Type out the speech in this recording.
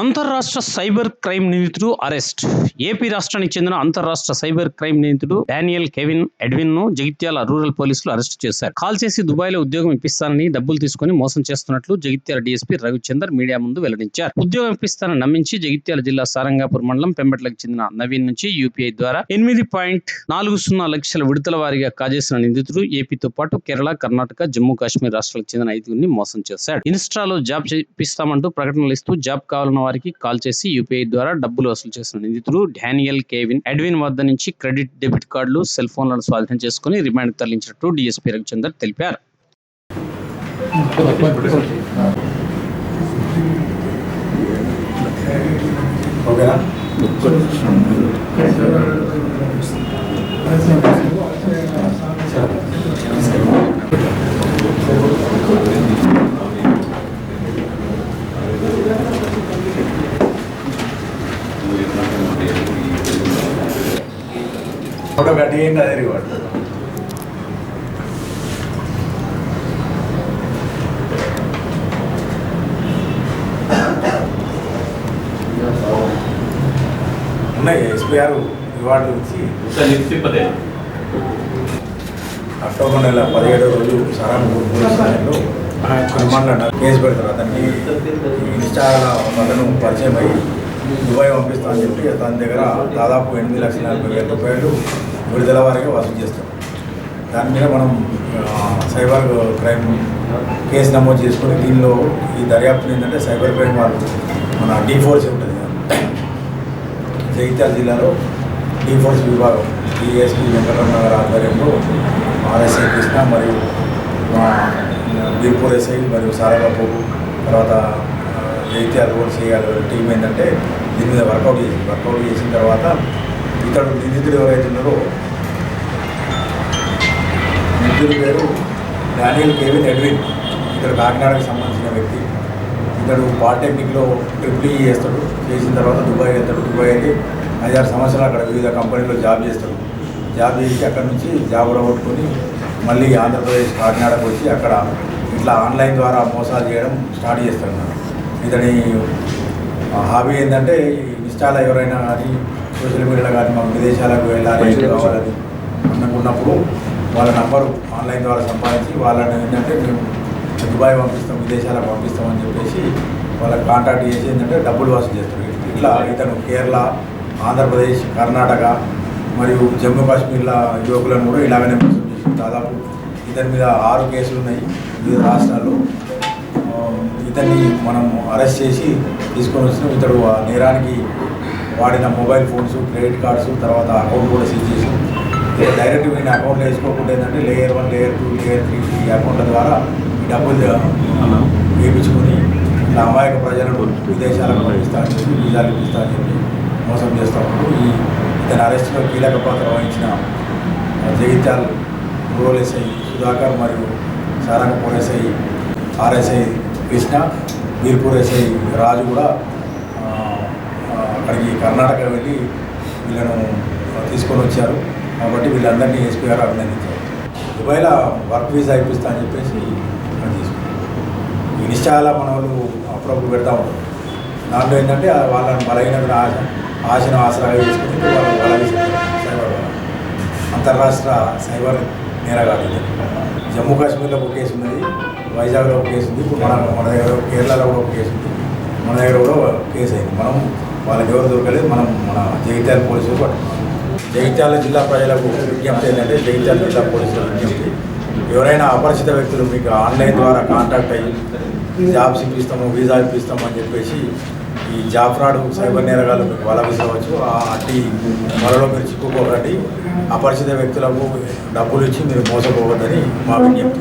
అంతర్రాష్ట్ర cyber crime నిందితుడు arrest. AP రాష్ట్రానికి చెందిన అంతర్రాష్ట్ర సైబర్ క్రైమ్ నిందితుడు డానియల్ కెవిన్ ఎడ్విన్ను జగిత్యాల రూరల్ పోలీసులు అరెస్ట్ చేశారు. కాల్ చేసి దుబాయ్లో ఉద్యోగం ఇప్పిస్తానని డబ్బులు తీసుకుని మోసం చేస్తున్నట్లు జగిత్యాల డీఎస్పీ రవిచందర్ మీడియా ముందు వెల్లడించారు. ఉద్యోగం ఇప్పిస్తానని నమ్మించి జగిత్యాల జిల్లా సారంగాపూర్ మండలం పెంబట్లకు చెందిన నవీన్ నుంచి యూపీఐ ద్వారా ఎనిమిది పాయింట్ నాలుగు సున్నా లక్షల విడుదల వారీగా కాజేసిన నిందితుడు ఏపీతో పాటు కేరళ కర్ణాటక జమ్మూ కాశ్మీర్ రాష్ట్రాలకు చెందిన ఐదుగురిని మోసం చేశాడు. ఇన్స్టాలో జాబ్ చేపిస్తామంటూ ప్రకటనలు ఇస్తూ జాబ్ కావాలన్న వారికి కాల్ చేసి యూపీఐ ద్వారా డబ్బులు వసూలు చేసిన నిందితుడు డానియల్ కేవిన్ ఎడ్విన్ వద్ద నుంచి క్రెడిట్ డెబిట్ కార్డులు సెల్ ఫోన్లను స్వాధీనం చేసుకుని రిమాండ్ తరలించినట్టు డీఎస్పీ రవిచందర్ తెలిపారు. ఓకేనా? కట్టి ఏం కాదు రివార్డ్ ఉన్నాయి ఎస్పీఆర్ రివార్డు ఇచ్చి అక్టోబర్ నెల పదిహేడవ రోజు పోలీస్ స్టేషన్లో అనుమానంలో కేసు పెడతారు. అతనికి ఇన్స్టాల అతను పరిచయం అయ్యి దుబాయ్ పంపిస్తామని చెప్పి తన దగ్గర దాదాపు ఎనిమిది లక్షల నలభై వేల రూపాయలు విడుదల వారికి వసూలు చేస్తాం దాని మీద మనం సైబర్ క్రైమ్ కేసు నమోదు చేసుకొని దీనిలో ఈ దర్యాప్తు ఏంటంటే సైబర్ క్రైమ్ వాళ్ళు మన డీ ఫోర్స్ ఉంటుంది. జగిత్యాల జిల్లాలో డీ ఫోర్స్ విభాగం డిఎస్పీ వెంకటరమణ గారి ఆధ్వర్యంలో ఆర్ఎస్ఐ కృష్ణ మరియు మా బీర్పూర్ ఎస్ఐ మరియు సారబాబు తర్వాత ఆ, జగిత్యాల రోడ్ చేయాలి టీం ఏంటంటే దీని మీద వర్కౌట్ చేసి వర్కౌట్ చేసిన తర్వాత ఇతడు నిందితుడు ఎవరైతే ఉన్నారో నిందితుడి పేరు డానియల్ కేవిన్ ఎడ్విన్. ఇతడు కాకినాడకు సంబంధించిన వ్యక్తి. ఇతడు పాలిటెక్నిక్లో ట్రిపుల్ ఈ చేస్తాడు. చేసిన తర్వాత దుబాయ్ వెళ్తాడు. దుబాయ్ వెళ్ళి ఐదారు సంవత్సరాలు అక్కడ వివిధ కంపెనీలో జాబ్ చేస్తాడు. జాబ్ చేసి అక్కడ నుంచి జాబ్ రాబట్టుకొని మళ్ళీ ఆంధ్రప్రదేశ్ కాకినాడకు వచ్చి అక్కడ ఇట్లా ఆన్లైన్ ద్వారా మోసాలు చేయడం స్టార్ట్ చేస్తాడు. అన్నమాట. ఇతని హాబీ ఏంటంటే ఇన్స్టాలో ఎవరైనా కానీ సోషల్ మీడియాలో కానీ మాకు విదేశాలకు వెళ్ళాలి కావాలని అనుకున్నప్పుడు వాళ్ళ నంబరు ఆన్లైన్ ద్వారా సంపాదించి వాళ్ళని ఏంటంటే మేము దుబాయ్ పంపిస్తాం విదేశాలకు పంపిస్తాం అని చెప్పేసి వాళ్ళకి కాంటాక్ట్ చేసి ఏంటంటే డబ్బులు వసూలు చేస్తారు. ఇట్లా ఇతను కేరళ ఆంధ్రప్రదేశ్ కర్ణాటక మరియు జమ్మూ కాశ్మీర్ల యువకులను కూడా ఇలాగనే మోసం చేసి దాదాపు ఇతని మీద ఆరు కేసులు ఉన్నాయి వివిధ రాష్ట్రాల్లో. ఇతన్ని మనం అరెస్ట్ చేసి తీసుకొని వచ్చినాం. ఇతడు నేరానికి వాడిన మొబైల్ ఫోన్స్ క్రెడిట్ కార్డ్స్ తర్వాత అకౌంట్ కూడా సీజ్ చేసాం డైరెక్ట్ నేను అకౌంట్లో వేసుకోకుండా ఏంటంటే layer one layer two layer three ఈ అకౌంట్ల ద్వారా ఈ డబ్బులు వేయించుకొని ఇట్లా అమాయక ప్రజలను విదేశాలకు పంపిస్తానని చెప్పి వీజాలు ఇప్పిస్తానని చెప్పి మోసం చేస్తూ ఉంటూ ఈ ఇతని అరెస్టులో కీలక పాత్ర వహించిన జగిత్యాల్ రూరల్ ఎస్ఐ సుధాకర్ మరియు Sarangapur SI RSI Krishna Birpur SI Raju కూడా అక్కడికి కర్ణాటక వెళ్ళి వీళ్ళను తీసుకొని వచ్చారు. కాబట్టి వీళ్ళందరినీ ఎస్పీ గారు అభినందించారు. దుబాయ్లో వర్క్ వీసా ఇప్పిస్తా అని చెప్పేసి తీసుకున్నాం. ఈ ఇన్స్టాలో మన వాళ్ళు అప్పుడప్పుడు పెడతా ఉంటారు దాంట్లో ఏంటంటే వాళ్ళని బలహీన ఆశ ఆశను ఆసరాగా చేసుకుని వాళ్ళు బలహీన సైబర్ అంతర్రాష్ట్ర సైబర్ నేరగాడు ఇది. జమ్మూ కాశ్మీర్లో ఒక కేసు ఉన్నది వైజాగ్లో ఒక కేసు ఉంది ఇప్పుడు మన మన దగ్గర కేరళలో కూడా ఒక కేసు ఉంది. మన దగ్గర కూడా కేసు అయింది. మనం వాళ్ళకి ఎవరు దొరకలేదు మనం మన జగిత్యాల పోలీసులు పట్టుకున్నాం. జగిత్యాల జిల్లా ప్రజలకు విజ్ఞప్తి ఏంటంటే జగిత్యాల జిల్లా పోలీసులు విజ్ఞప్తి ఎవరైనా అపరిచిత వ్యక్తులు మీకు ఆన్లైన్ ద్వారా కాంటాక్ట్ అయ్యి జాబ్స్ ఇప్పిస్తాము వీసా ఇప్పిస్తాము అని చెప్పేసి ఈ జాబ్ ఫ్రాడ్ సైబర్ నేరగాలు మీకు వల ఆ అట్టి మరలో మీరు చిక్కుకోకండి. అపరిచిత వ్యక్తులకు డబ్బులు ఇచ్చి మీరు మోసపోవద్దని మా విజ్ఞప్తి.